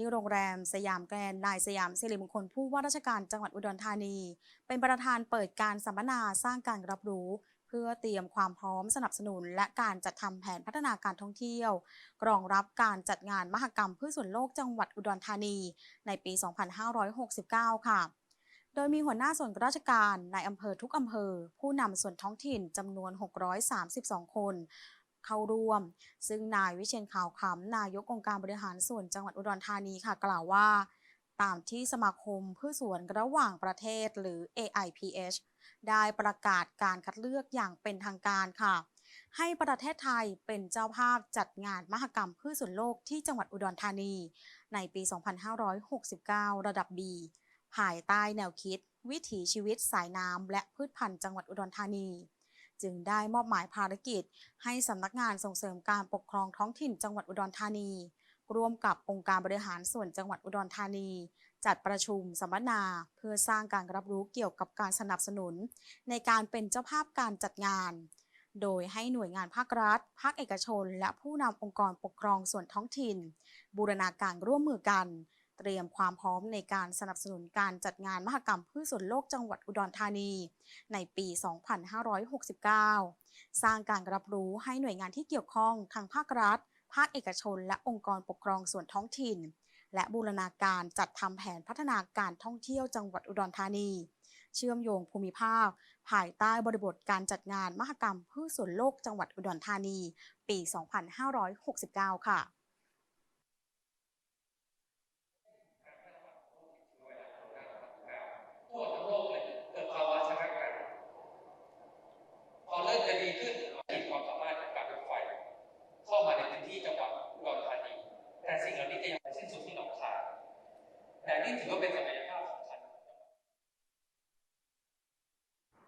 ที่โรงแรมสยามแกรนนายสยามสิริมงคลผู้ว่าราชการจังหวัดอุดรธานี เป็นประธานเปิดการสัมมนาสร้างการรับรู้ เพื่อเตรียมความพร้อมสนับสนุน และการจัดทำแผนพัฒนาการท่องเที่ยว รองรับการจัดงานมหกรรมพืชสวนโลกจังหวัดอุดรธานี ในปี 2569 ค่ะโดยมีหัวหน้าส่วนราชการในอำเภอทุกอำเภอ ผู้นำส่วนท้องถิ่นจำนวน 632 คน เข้าร่วม ซึ่งนายวิเชียนขาวขำนายกองค์การบริหารส่วนจังหวัดอุดรธานีค่ะกล่าวว่า ตามที่สมาคมพืชสวนระหว่างประเทศหรือ AIPH ได้ประกาศการคัดเลือกอย่างเป็นทางการค่ะ ให้ประเทศไทยเป็นเจ้าภาพจัดงานมหกรรมพืชสวนโลกที่จังหวัดอุดรธานี ในปี 2569 ระดับ B ภายใต้แนวคิด วิถีชีวิตสายน้ำและพืชพันธุ์จังหวัดอุดรธานี จึงได้มอบหมายภารกิจ ให้สำนักงานส่งเสริมการปกครองท้องถิ่นจังหวัดอุดรธานี ร่วมกับองค์การบริหารส่วนจังหวัดอุดรธานี จัดประชุมสัมมนา เพื่อสร้างการรับรู้เกี่ยวกับการสนับสนุน ในการเป็นเจ้าภาพการจัดงาน โดยให้หน่วยงานภาครัฐ ภาคเอกชน และผู้นำองค์กรปกครองส่วนท้องถิ่น บูรณาการร่วมมือกัน เตรียมความพร้อมในการสนับสนุนการจัดงานมหกรรมพืชสวนโลกจังหวัดอุดรธานี ในปี 2569 สร้างการรับรู้ให้หน่วยงานที่เกี่ยวข้องทางภาครัฐ ภาคเอกชน และองค์กรปกครองส่วนท้องถิ่น และบูรณาการจัดทำแผนพัฒนาการท่องเที่ยวจังหวัดอุดรธานี เชื่อมโยงภูมิภาค ภายใต้บริบทการจัดงานมหกรรมพืชสวนโลกจังหวัดอุดรธานี ปี 2569 ค่ะ ทั่วทั้งโลกเลยเกิดภาวะชะงักกันพอเริ่มจะดีขึ้นขีดความสามารถของการรถไฟ เข้ามาในพื้นที่จัง หวัดอุดรธ